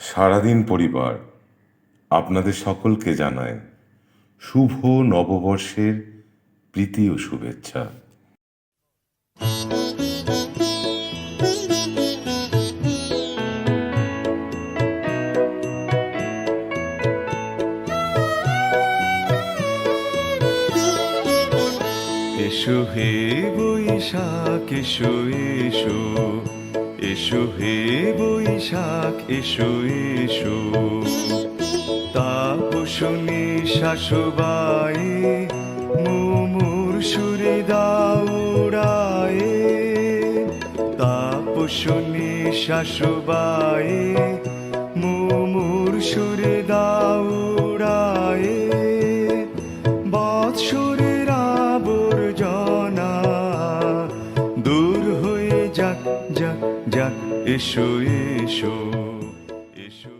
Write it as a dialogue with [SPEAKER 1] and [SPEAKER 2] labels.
[SPEAKER 1] সারাদিন পরিবার আপনাদের সকলকে জানায় শুভ নববর্ষের প্রীতি ও শুভেচ্ছা।
[SPEAKER 2] এসো হে বৈশাখ, এসো এসো। এসো হে বৈশাখ এসো এসো। তাপসনে শাশুবায়ে মুমুর সুরে দাউড়ায়ে তাপসনে শাশুবায়ে যাক যাক যাক এসো এসো এসো।